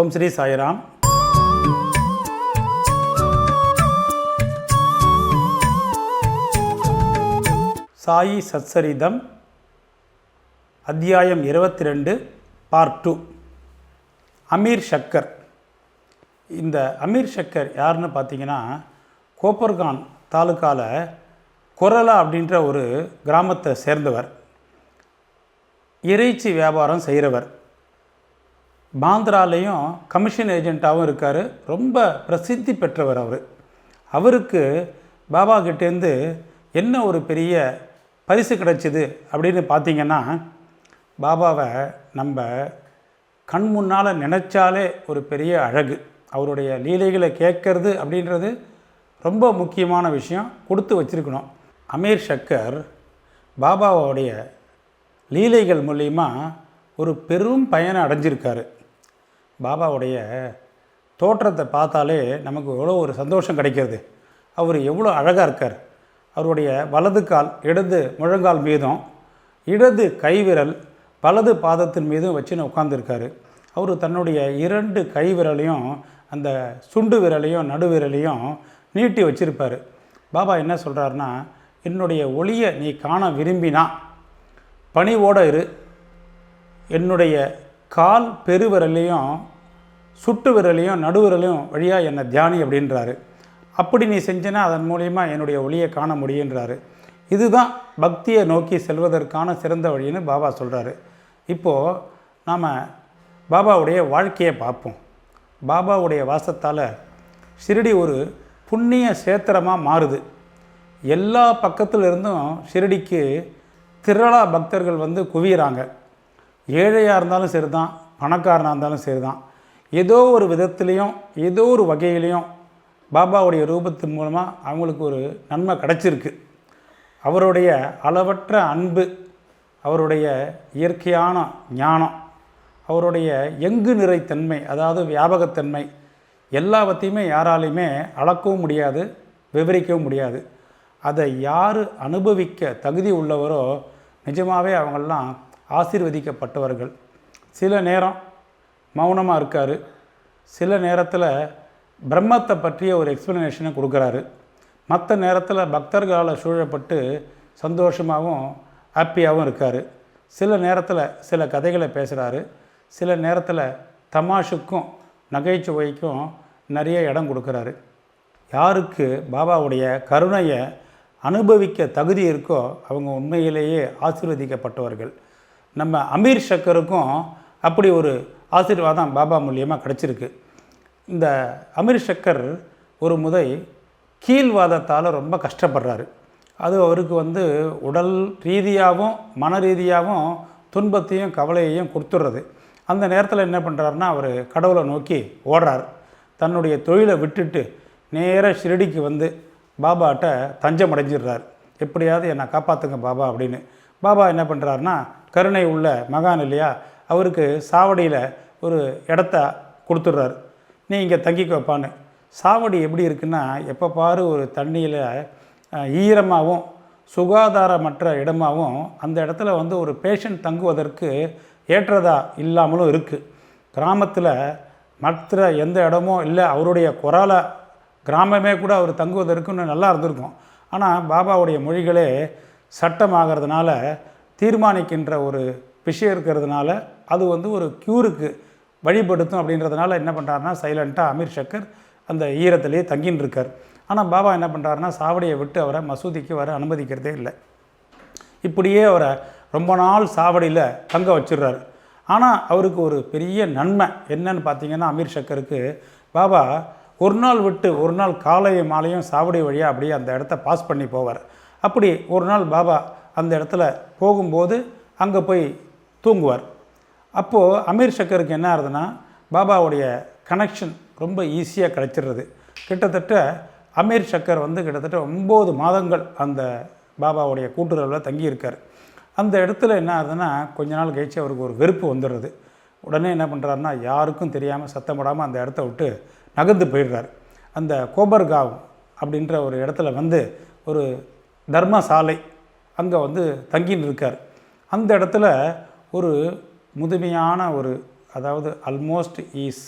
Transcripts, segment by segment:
ஓம் ஸ்ரீ சாய்ராம். சாயி சச்சரிதம் அத்தியாயம் இருபத்தி ரெண்டு பார்ட் டூ அமீர் ஷக்கர். இந்த அமீர் ஷக்கர் யாருன்னு பார்த்தீங்கன்னா கோப்பர்கான் தாலுக்காவில் கொரலா அப்படின்ற ஒரு கிராமத்தை சேர்ந்தவர். இறைச்சி வியாபாரம் செய்கிறவர் பாந்திராலேயும் கமிஷன் ஏஜெண்ட்டாகவும் இருக்கார். ரொம்ப பிரசித்தி பெற்றவர் அவர். அவருக்கு பாபா கிட்டேருந்து என்ன ஒரு பெரிய பரிசு கிடைச்சிது அப்படின்னு பார்த்தீங்கன்னா பாபாவை நம்ம கண் முன்னால் நினச்சாலே ஒரு பெரிய அழகு. அவருடைய லீலைகளை கேட்கறது அப்படின்றது ரொம்ப முக்கியமான விஷயம். கொடுத்து வச்சிருக்கணும். அமீர் ஷக்கர் பாபாவோடைய லீலைகள் மூலிமா ஒரு பெரும் பயனை அடைஞ்சிருக்காரு. பாபாவுடைய தோற்றத்தை பார்த்தாலே நமக்கு எவ்வளோ ஒரு சந்தோஷம் கிடைக்கிறது. அவர் எவ்வளோ அழகாக இருக்கார். அவருடைய வலது கால் இடது முழங்கால் மீதும் இடது கைவிரல் வலது பாதத்தின் மீதும் வச்சுன்னு உட்காந்துருக்காரு அவர் தன்னுடைய இரண்டு கை விரலையும் அந்த சுண்டு விரலையும் நடு விரலையும் நீட்டி வச்சிருப்பார். பாபா என்ன சொல்கிறாருன்னா என்னுடைய ஒளியை நீ காண விரும்பினா பணிவோடு இரு. என்னுடைய கால் பெருவிரலையும் சுட்டு விரலையும் நடுவிரலையும் வழியாக என்னை தியானி அப்படின்றாரு. அப்படி நீ செஞ்சனா அதன் மூலியமாக என்னுடைய ஒளியை காண முடியுன்றாரு இதுதான் பக்தியை நோக்கி செல்வதற்கான சிறந்த வழின்னு பாபா சொல்கிறாரு இப்போது நாம் பாபாவுடைய வாழ்க்கையை பார்ப்போம். பாபாவுடைய வாசத்தால் ஷிரடி ஒரு புண்ணிய சேத்திரமாக மாறுது. எல்லா பக்கத்துலேருந்தும் ஷிரடிக்கு திரளா பக்தர்கள் வந்து குவிகிறாங்க ஏழையாக இருந்தாலும் சரி தான் பணக்காரனாக இருந்தாலும் சரி தான் ஏதோ ஒரு விதத்துலேயும் ஏதோ ஒரு வகையிலையும் பாபாவுடைய ரூபத்தின் மூலமாக அவங்களுக்கு ஒரு நன்மை கிடச்சிருக்கு. அவருடைய அளவற்ற அன்பு அவருடைய இயற்கையான ஞானம் அவருடைய எங்கு நிறைத்தன்மை அதாவது வியாபகத்தன்மை எல்லாவற்றையுமே யாராலையுமே அளக்கவும் முடியாது விவரிக்கவும் முடியாது. அதை யார் அனுபவிக்க தகுதி உள்ளவரோ நிஜமாகவே அவங்கள்லாம் ஆசீர்வதிக்கப்பட்டவர்கள். சில நேரம் மௌனமாக இருக்கார். சில நேரத்தில் பிரம்மத்தை பற்றிய ஒரு எக்ஸ்ப்ளனேஷனை கொடுக்குறாரு. மற்ற நேரத்தில் பக்தர்களால் சூழப்பட்டு சந்தோஷமாகவும் ஹாப்பியாகவும் இருக்கார். சில நேரத்தில் சில கதைகளை பேசுகிறாரு சில நேரத்தில் தமாஷுக்கும் நகைச்சுவைக்கும் நிறைய இடம் கொடுக்குறாரு. யாருக்கு பாபாவுடைய கருணையை அனுபவிக்க தகுதி இருக்கோ அவங்க உண்மையிலேயே ஆசீர்வதிக்கப்பட்டவர்கள். நம்ம அமீர் ஷக்கருக்கும் அப்படி ஒரு ஆசீர்வாதம் பாபா மூலியமாக கிடச்சிருக்கு. இந்த அமீர் ஷக்கர் ஒரு முறை கீழ்வாதத்தால் ரொம்ப கஷ்டப்படுறாரு. அது அவருக்கு வந்து உடல் ரீதியாகவும் மன ரீதியாகவும் துன்பத்தையும் கவலையையும் கொடுத்துட்றது. அந்த நேரத்தில் என்ன பண்ணுறாருன்னா அவர் கடவுளை நோக்கி ஓடுறார். தன்னுடைய தொழிலை விட்டுட்டு நேராக ஷிரடிக்கு வந்து பாபாட்ட தஞ்சம் அடைஞ்சிடுறார் எப்படியாவது என்னை காப்பாற்றுங்க பாபா அப்படின்னு. பாபா என்ன பண்ணுறாருன்னா கருணை உள்ள மகான் இல்லையா அவருக்கு சாவடியில் ஒரு இடத்த கொடுத்துட்றாரு. நீ இங்கே தங்கிக்க வைப்பான்னு சாவடி எப்படி இருக்குன்னா எப்போ பாரு ஒரு தண்ணியில் ஈரமாகவும் சுகாதாரமற்ற இடமாகவும் அந்த இடத்துல வந்து ஒரு பேஷண்ட் தங்குவதற்கு ஏற்றதா இல்லாமலும் இருக்குது கிராமத்தில் மற்ற எந்த இடமோ இல்லை அவருடைய குரலை கிராமமே கூட அவர் தங்குவதற்குன்னு நல்லா இருந்திருக்கும். ஆனால் பாபாவுடைய மொழிகளே சட்டமாகிறதுனால தீர்மானிக்கின்ற ஒரு விஷயம் இருக்கிறதுனால அது வந்து ஒரு க்யூருக்கு வழிபடுத்தும் அப்படின்றதுனால என்ன பண்ணுறாருனா சைலண்ட்டாக அமீர் ஷக்கர் அந்த ஈரத்திலேயே தங்கின்னு இருக்கார். ஆனால் பாபா என்ன பண்ணுறாருனா சாவடியை விட்டு அவரை மசூதிக்கு வர அனுமதிக்கிறதே இல்லை. இப்படியே அவரை ரொம்ப நாள் சாவடியில் தங்க வச்சிடுறாரு. ஆனால் அவருக்கு ஒரு பெரிய நன்மை என்னன்னு பார்த்தீங்கன்னா அமீர் ஷக்கருக்கு பாபா ஒரு நாள் விட்டு ஒரு நாள் காலையும் மாலையும் சாவடி வழியாக அப்படியே அந்த இடத்த பாஸ் பண்ணி போவார். அப்படி ஒரு நாள் பாபா அந்த இடத்துல போகும்போது அங்கே போய் தூங்குவார். அப்போது அமீர் ஷக்கருக்கு என்ன ஆகுதுன்னா பாபாவுடைய கனெக்ஷன் ரொம்ப ஈஸியாக கிடச்சிடுறது. கிட்டத்தட்ட அமீர் ஷக்கர் வந்து கிட்டத்தட்ட ஒம்பது மாதங்கள் அந்த பாபாவுடைய கூட்டுறவில் தங்கியிருக்கார். அந்த இடத்துல என்ன ஆகுதுன்னா கொஞ்ச நாள் கழிச்சு அவருக்கு ஒரு வெறுப்பு வந்துடுறது. உடனே என்ன பண்ணுறாருன்னா யாருக்கும் தெரியாமல் சத்தம் போடாமல் அந்த இடத்த விட்டு நகர்ந்து போயிடுறார். அந்த கோபர்காவ் அப்படின்ற ஒரு இடத்துல வந்து ஒரு தர்மசாலை அங்கே வந்து தங்கின்னு இருக்கார் அந்த இடத்துல ஒரு முதுமையான ஒரு அதாவது almost is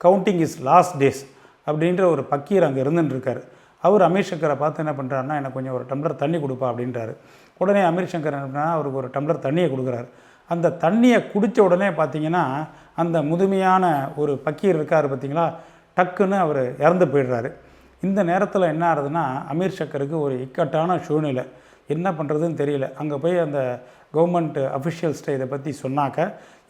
counting is last days அப்படின்ற ஒரு பக்கீர் அங்கே இருந்துட்டுருக்கார் அவர் அமீர் சங்கரை பார்த்து என்ன பண்ணுறாருன்னா எனக்கு கொஞ்சம் ஒரு டம்ளர் தண்ணி கொடுப்பா அப்படின்றாரு. உடனே அமீர் சங்கர் என்ன பண்ணால் அவருக்கு ஒரு டம்ளர் தண்ணியை கொடுக்குறாரு. அந்த தண்ணியை குடித்த உடனே பார்த்தீங்கன்னா அந்த முதுமையான ஒரு பக்கீர் இருக்கார் பார்த்தீங்களா டக்குன்னு அவர் இறந்து போயிடுறாரு. இந்த நேரத்தில் என்ன ஆகுதுன்னா அமீர் சக்கருக்கு ஒரு இக்கட்டான சூழ்நிலை. என்ன பண்ணுறதுன்னு தெரியல. அங்கே போய் அந்த கவர்மெண்ட் அஃபிஷியல்ஸ்ட்டை இதை பற்றி சொன்னாக்க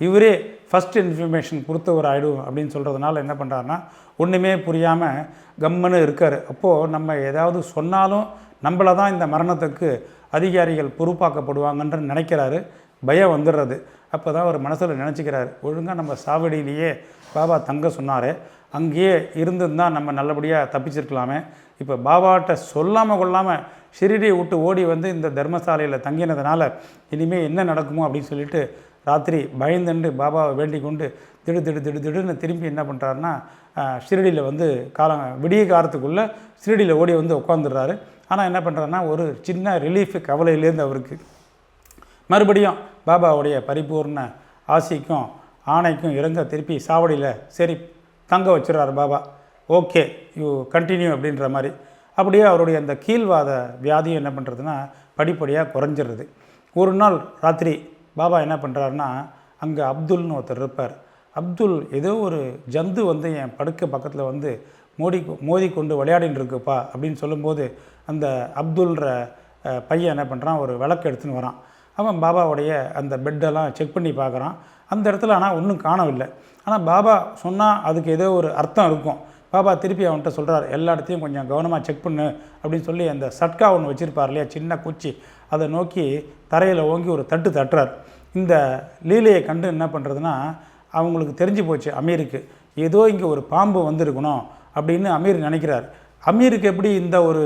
இவரே ஃபஸ்ட் இன்ஃபர்மேஷன் கொடுத்தவர் ஆகிடும் அப்படின்னு சொல்கிறதுனால என்ன பண்ணுறாருன்னா ஒன்றுமே புரியாமல் கம்முன்னு இருக்கார். அப்போது நம்ம ஏதாவது சொன்னாலும் நம்மளை தான் இந்த மரணத்துக்கு அதிகாரிகள் பொறுப்பாக்கப்படுவாங்கன்ற நினைக்கிறாரு. பயம் வந்துடுறது. அப்போ தான் அவர் மனசில் நினச்சிக்கிறாரு. ஒழுங்காக நம்ம சாவடியிலேயே பாபா தங்க சொன்னார் அங்கேயே இருந்திருந்தால் நம்ம நல்லபடியாக தப்பிச்சிருக்கலாமே. இப்போ பாபாட்ட சொல்லாமல் கொள்ளாமல் ஷிரிடியை விட்டு ஓடி வந்து இந்த தர்மசாலையில் தங்கினதுனால இனிமேல் என்ன நடக்குமோ அப்படின்னு சொல்லிட்டு ராத்திரி பயந்துண்டு பாபாவை வேண்டிக் கொண்டு திடு திடு திடு திடுன்னு திரும்பி என்ன பண்ணுறாருன்னா ஷிரடியில் வந்து காலம் விடிய காலத்துக்குள்ளே ஷிரடியில் ஓடி வந்து உட்காந்துடுறாரு ஆனால் என்ன பண்ணுறாருன்னா ஒரு சின்ன ரிலீஃப் கவலையிலேருந்து அவருக்கு. மறுபடியும் பாபாவுடைய பரிபூர்ண ஆசிக்கும் ஆணைக்கும் இறங்க திருப்பி சாவடியில் சரி தங்க வச்சுறாரு பாபா. ஓகே யூ கண்டினியூ அப்படின்ற மாதிரி. அப்படியே அவருடைய அந்த கீழ்வாத வியாதியும் என்ன பண்ணுறதுன்னா படிப்படியாக குறைஞ்சிருது ஒரு நாள் ராத்திரி பாபா என்ன பண்ணுறாருன்னா அங்கே அப்துல்னு ஒருத்தர் இருப்பார். அப்துல் ஏதோ ஒரு ஜந்து வந்து என் படுக்கை பக்கத்தில் வந்து மோடி மோதி கொண்டு விளையாடின்னு இருக்குப்பா அப்படின்னு சொல்லும்போது அந்த அப்துல்ற பையன் என்ன பண்ணுறான் ஒரு விளக்கு எடுத்துன்னு வரான். அவன் பாபாவுடைய அந்த பெட்டெல்லாம் செக் பண்ணி பார்க்குறான். அந்த இடத்துல ஆனால் ஒன்றும் காணவில்லை. ஆனால் பாபா சொன்னால் அதுக்கு ஏதோ ஒரு அர்த்தம் இருக்கும். பாபா திருப்பி அவன்கிட்ட சொல்கிறார் எல்லா இடத்தையும் கொஞ்சம் கவனமாக செக் பண்ணு அப்படின்னு சொல்லி அந்த சட்கா ஒன்று வச்சுருப்பார் இல்லையா சின்ன குச்சி. அதை நோக்கி தரையில் ஓங்கி ஒரு தட்டு தட்டுறார். இந்த லீலையை கண்டு என்ன பண்ணுறதுன்னா அவங்களுக்கு தெரிஞ்சு போச்சு அமீருக்கு ஏதோ இங்கே ஒரு பாம்பு வந்திருக்கணும் அப்படின்னு அமீர் நினைக்கிறார். அமீருக்கு எப்படி இந்த ஒரு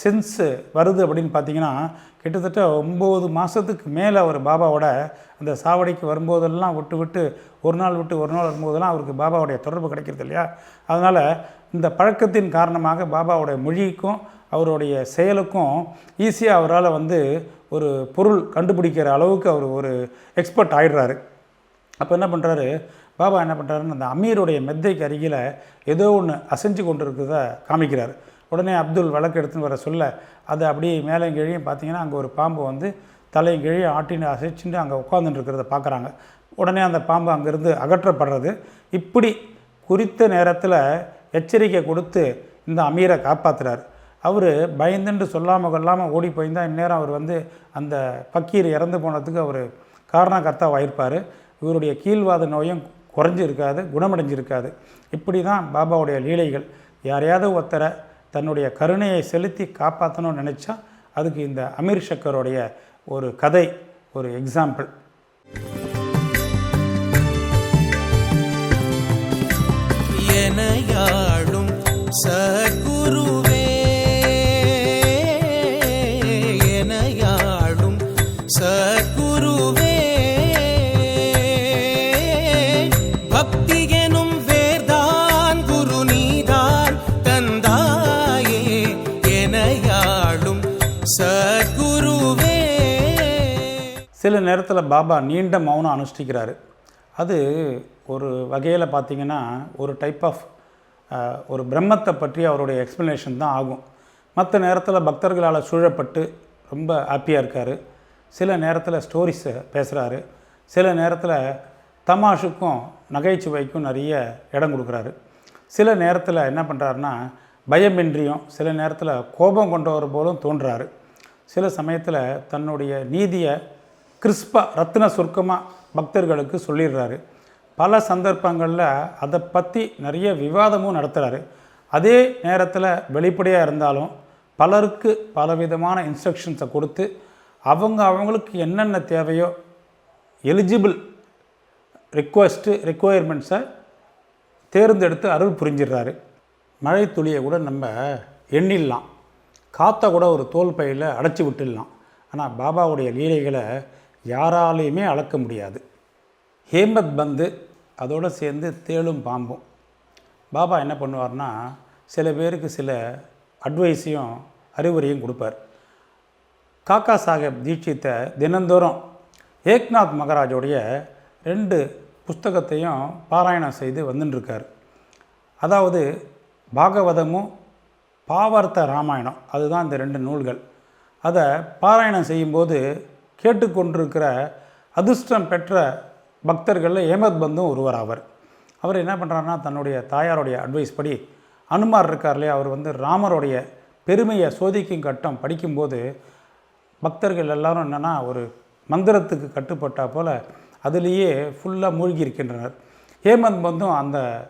சென்ஸு வருது அப்படின்னு பார்த்தீங்கன்னா கிட்டத்தட்ட ஒம்பது மாதத்துக்கு மேலே அவர் பாபாவோட அந்த சாவடிக்கு வரும்போதெல்லாம் விட்டு விட்டு ஒரு நாள் விட்டு ஒரு நாள் வரும்போதெல்லாம் அவருக்கு பாபாவுடைய தொடர்பு கிடைக்கிறது இல்லையா? அதனால் இந்த பழக்கத்தின் காரணமாக பாபாவுடைய மொழிக்கும் அவருடைய செயலுக்கும் ஈஸியாக அவரால் வந்து ஒரு பொருள் கண்டுபிடிக்கிற அளவுக்கு அவர் ஒரு எக்ஸ்பர்ட் ஆயிடுறாரு. அப்போ என்ன பண்ணுறாரு பாபா என்ன பண்ணுறாருன்னு அந்த அமீருடைய மெத்தைக்கு அருகில் ஏதோ ஒன்று அசைஞ்சு கொண்டு இருக்கிறத காமிக்கிறார். உடனே அப்துல் வழக்கு எடுத்துன்னு வர சொல்ல அது அப்படியே மேலே கீழையும் பார்த்தீங்கன்னா அங்கே ஒரு பாம்பு வந்து தலையும் கீழே ஆட்டின்னு அசைச்சுட்டு அங்கே உட்காந்துட்டு இருக்கிறத பார்க்குறாங்க. உடனே அந்த பாம்பு அங்கேருந்து அகற்றப்படுறது. இப்படி குறித்த நேரத்தில் எச்சரிக்கை கொடுத்து இந்த அமீரை காப்பாற்றுறாரு அவர் பயந்துட்டு சொல்லாமல் கொள்ளாமல் ஓடி போயிருந்தால் இந்நேரம் அவர் வந்து அந்த பக்கீர் இறந்து போனதுக்கு அவர் காரணக்கர்த்தாவாயிருப்பார் இவருடைய கீழ்வாத நோயும் குறைஞ்சிருக்காது குணமடைஞ்சிருக்காது. இப்படி தான் பாபாவுடைய லீலைகள். யாரையாவது ஒருத்தரை தன்னுடைய கருணையை செலுத்தி காப்பாற்றணும்னு நினச்சா அதுக்கு இந்த அமீர் சக்கருடைய ஒரு கதை ஒரு எக்ஸாம்பிள் எனையாளும் நேரத்தில் பாபா நீண்ட மௌனம் அனுஷ்டிக்கிறாரு. அது ஒரு வகையில் பார்த்தீங்கன்னா ஒரு டைப் ஆஃப் ஒரு பிரம்மத்தை பற்றி அவருடைய எக்ஸ்ப்ளனேஷன் தான் ஆகும். மற்ற நேரத்தில் பக்தர்களால் சூழப்பட்டு ரொம்ப ஹாப்பியாக இருக்கார். சில நேரத்தில் ஸ்டோரிஸை பேசுகிறாரு சில நேரத்தில் தமாஷுக்கும் நகைச்சுவைக்கும் நிறைய இடம் கொடுக்குறாரு. சில நேரத்தில் என்ன பண்ணுறாருன்னா பயமின்றியும் சில நேரத்தில் கோபம் கொண்டவர் போலும் தோன்றாரு. சில சமயத்தில் தன்னுடைய நீதியை கிறிஸ்பா ரத்தின சுருக்கமாக பக்தர்களுக்கு சொல்லிடுறாரு. பல சந்தர்ப்பங்களில் அதை பற்றி நிறைய விவாதமும் நடத்துகிறாரு அதே நேரத்தில் வெளிப்படையாக இருந்தாலும் பலருக்கு பலவிதமான இன்ஸ்ட்ரக்ஷன்ஸை கொடுத்து அவங்க அவங்களுக்கு என்னென்ன தேவையோ எலிஜிபிள் ரிக்வஸ்ட்டு ரெக்குவயர்மெண்ட்ஸை தேர்ந்தெடுத்து அருள் புரிஞ்சிடுறாரு. மழை துளியை கூட நம்ம எண்ணிடலாம். காற்றை கூட ஒரு தோல் பையில் அடைச்சி விட்டுடலாம். ஆனால் பாபாவுடைய லீலைகளை யாராலையுமே அளக்க முடியாது. ஹேமத் பந்து அதோடு சேர்ந்து தேளும் பாம்பும். பாபா என்ன பண்ணுவார்னா சில பேருக்கு சில அட்வைஸையும் அறிவுரையும் கொடுப்பார். காக்கா சாஹேப் தீட்சித்தை தினந்தோறும் ஏக்நாத் மகராஜோடைய ரெண்டு புஸ்தகத்தையும் பாராயணம் செய்து வந்துட்டுருக்கார் அதாவது பாகவதமும் பாவார்த்த ராமாயணம் அதுதான் இந்த ரெண்டு நூல்கள். அதை பாராயணம் செய்யும்போது கேட்டுக்கொண்டிருக்கிற அதிர்ஷ்டம் பெற்ற பக்தர்களில் ஏமத் பந்தும் ஒருவர் ஆவர். அவர் என்ன பண்ணுறாருன்னா தன்னுடைய தாயாருடைய அட்வைஸ் படி அனுமார் இருக்கார் இல்லையா? அவர் வந்து ராமருடைய பெருமையை சோதிக்கும் கட்டம் படிக்கும்போது பக்தர்கள் எல்லாரும் என்னென்னா ஒரு மந்திரத்துக்கு கட்டுப்பட்டா போல் அதுலேயே ஃபுல்லாக மூழ்கி இருக்கின்றனர். ஹேமந்த் பந்தும் அந்த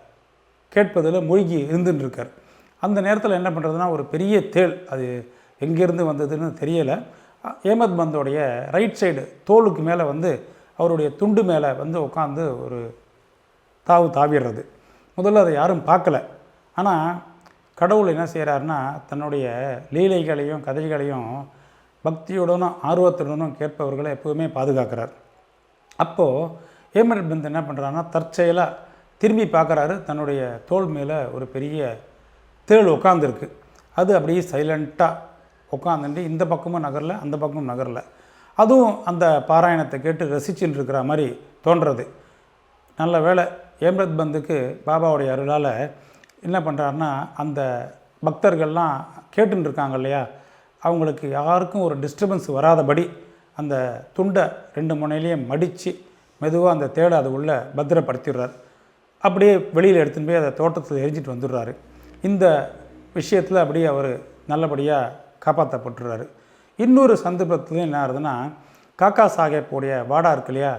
கேட்பதில் மூழ்கி இருந்துன்னு அந்த நேரத்தில் என்ன பண்ணுறதுனா ஒரு பெரிய தேள் அது எங்கேருந்து வந்ததுன்னு தெரியலை. ஏமத் பந்தோடைய ரைட் சைடு தோலுக்கு மேலே வந்து அவருடைய துண்டு மேலே வந்து உட்காந்து ஒரு தாவு தாவிடுறது. முதல்ல அதை யாரும் பார்க்கல. ஆனால் கடவுள் என்ன செய்கிறாருன்னா தன்னுடைய லீலைகளையும் கதைகளையும் பக்தியுடனும் ஆர்வத்துடனும் கேட்பவர்களை எப்போவுமே பாதுகாக்கிறார். அப்போது ஹேமந்த் பந்த் என்ன பண்ணுறாருன்னா தற்செயலாக திரும்பி பார்க்குறாரு. தன்னுடைய தோள் மேலே ஒரு பெரிய தேள் உட்காந்துருக்கு அது அப்படியே சைலண்ட்டாக உட்காந்துட்டு இந்த பக்கமும் நகரல அந்த பக்கமும் நகரல. அதுவும் அந்த பாராயணத்தை கேட்டு ரசிச்சுட்டு இருக்கிற மாதிரி தோன்றது. நல்ல வேளை ஏம்ரத் பந்துக்கு பாபாவுடைய அருளால் என்ன பண்ணுறாருன்னா அந்த பக்தர்கள்லாம் கேட்டுன்னு இருக்காங்க இல்லையா? அவங்களுக்கு யாருக்கும் ஒரு டிஸ்டர்பன்ஸ் வராதபடி அந்த துண்டை ரெண்டு முனையிலையும் மடித்து மெதுவாக அந்த தேடை அது உள்ளே பத்திரப்படுத்திடுறார். அப்படியே வெளியில் எடுத்துன்னு போய் அதை தோட்டத்தில் எரிஞ்சிட்டு வந்துடுறாரு. இந்த விஷயத்தில் அப்படியே அவர் நல்லபடியாக காப்பாற்றப்பட்டுறாரு இன்னொரு சந்தர்ப்பத்துலையும் என்ன ஆகுதுன்னா காக்கா சாஹேப்புடைய வாடா இருக்கு இல்லையா?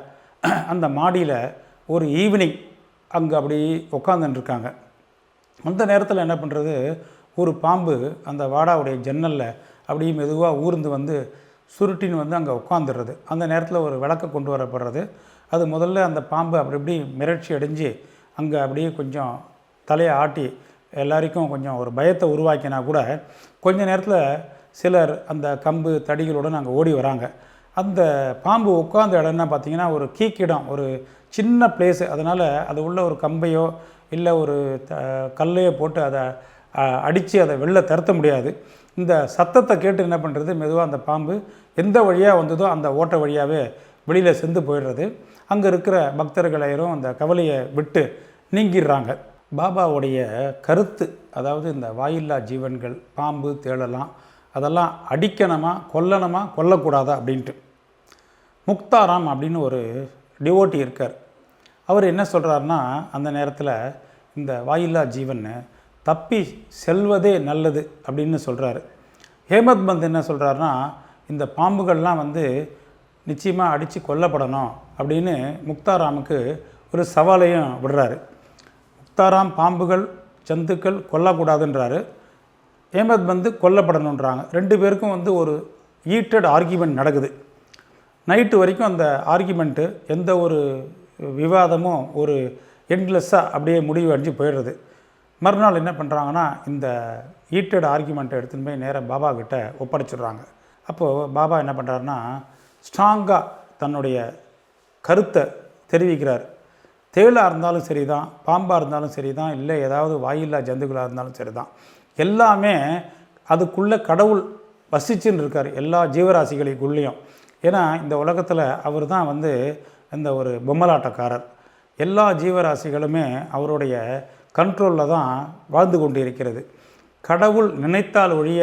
அந்த மாடியில் ஒரு ஈவினிங் அங்கே அப்படி உட்காந்துட்டுருக்காங்க அந்த நேரத்தில் என்ன பண்ணுறது ஒரு பாம்பு அந்த வாடாவுடைய ஜன்னலில் அப்படியே மெதுவாக ஊர்ந்து வந்து சுருட்டின்னு வந்து அங்கே உட்காந்துடுறது அந்த நேரத்தில் ஒரு விளக்கை கொண்டு வரப்படுறது. அது முதல்ல அந்த பாம்பு அப்படி இப்படி மிரட்சி அடைஞ்சு அங்கே அப்படியே கொஞ்சம் தலையை ஆட்டி எல்லாருக்கும் கொஞ்சம் ஒரு பயத்தை உருவாக்கினா கூட கொஞ்ச நேரத்தில் சிலர் அந்த கம்பு தடிகளோடு நாங்கள் ஓடி வராங்க. அந்த பாம்பு உட்காந்த இடம்னா பார்த்தீங்கன்னா ஒரு கீக்கிடம் ஒரு சின்ன பிளேஸு அதனால் அது உள்ள ஒரு கம்பையோ இல்லை ஒரு த கல்லையோ போட்டு அதை அடித்து அதை வெளில தரத்த முடியாது. இந்த சத்தத்தை கேட்டு என்ன பண்ணுறது மெதுவாக அந்த பாம்பு எந்த வழியாக வந்ததோ அந்த ஓட்ட வழியாகவே வெளியில் சென்று போயிடுறது. அங்கே இருக்கிற பக்தர்களையும் அந்த கவலையை விட்டு நீங்கிடுறாங்க. பாபாவுடைய கருத்து அதாவது இந்த வாயில்லா ஜீவன்கள் பாம்பு தேளலாம் அதெல்லாம் அடிக்கணுமா கொல்லணுமா கொல்லக்கூடாதா அப்படின்ட்டு. முக்தாராம் அப்படின்னு ஒரு டிவோட்டி இருக்கார். அவர் என்ன சொல்கிறாருன்னா அந்த நேரத்தில் இந்த வாயில்லா ஜீவன் தப்பி செல்வதே நல்லது அப்படின்னு சொல்கிறாரு ஹேமத் பந்த் என்ன சொல்கிறாருன்னா இந்த பாம்புகள்லாம் வந்து நிச்சயமாக அடித்து கொல்லப்படணும் அப்படின்னு முக்தாராமுக்கு ஒரு சவாலையும் விடுறாரு. முக்தாராம் பாம்புகள் ஜந்துக்கள் கொல்லக்கூடாதுன்றாரு. ஹேமத் வந்து கொல்லப்படணுன்றாங்க. ரெண்டு பேருக்கும் வந்து ஒரு ஹீட்டட் ஆர்கியூமெண்ட் நடக்குது. நைட்டு வரைக்கும் அந்த ஆர்கியூமெண்ட்டு எந்த ஒரு விவாதமும் ஒரு எண்ட்லெஸ்ஸாக அப்படியே முடிவு அடைஞ்சு போயிடுறது. மறுநாள் என்ன பண்ணுறாங்கன்னா இந்த ஹீட்டட் ஆர்கியூமெண்ட்டை எடுத்துன்னு போய் நேராக பாபா கிட்ட ஒப்படைச்சிடுறாங்க. அப்போது பாபா என்ன பண்ணுறாருன்னா ஸ்ட்ராங்காக தன்னுடைய கருத்தை தெரிவிக்கிறார். தேளாக இருந்தாலும் சரி தான் பாம்பாக இருந்தாலும் சரி தான் இல்லை ஏதாவது வாயில்லா ஜந்துக்களாக இருந்தாலும் சரி தான் எல்லாமே அதுக்குள்ளே கடவுள் வசிச்சுன்னு இருக்கார். எல்லா ஜீவராசிகளுக்குள்ளேயும். ஏன்னா இந்த உலகத்தில் அவர் தான் வந்து இந்த ஒரு பொம்மலாட்டக்காரர். எல்லா ஜீவராசிகளுமே அவருடைய கண்ட்ரோலில் தான் வாழ்ந்து கொண்டு இருக்கிறது கடவுள் நினைத்தால் ஒழிய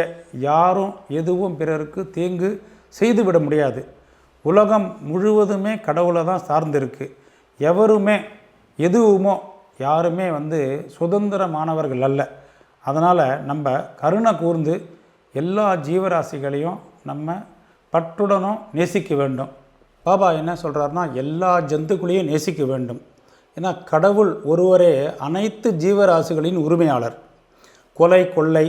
யாரும் எதுவும் பிறருக்கு தீங்கு செய்துவிட முடியாது. உலகம் முழுவதுமே கடவுளை தான் சார்ந்திருக்கு. எவருமே எதுவுமோ யாருமே வந்து சுதந்திரமானவர்கள் அல்ல. அதனால் நம்ம கருணை கூர்ந்து எல்லா ஜீவராசிகளையும் நம்ம பற்றுடனும் நேசிக்க வேண்டும். பாபா என்ன சொல்கிறாருன்னா எல்லா ஜந்துக்களையும் நேசிக்க வேண்டும். ஏன்னா கடவுள் ஒருவரே அனைத்து ஜீவராசிகளின் உரிமையாளர். கொலை கொள்ளை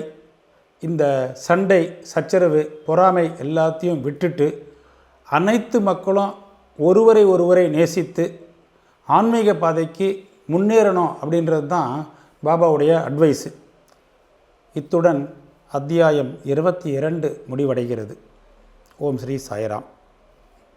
இந்த சண்டை சச்சரவு பொறாமை எல்லாத்தையும் விட்டுட்டு அனைத்து மக்களும் ஒருவரை ஒருவரை நேசித்து ஆன்மீக பாதைக்கு முன்னேறணும் அப்படின்றது தான் பாபாவுடைய அட்வைஸு இத்துடன் அத்தியாயம் இருபத்தி இரண்டு முடிவடைகிறது. ஓம் ஸ்ரீ சாய்ராம்.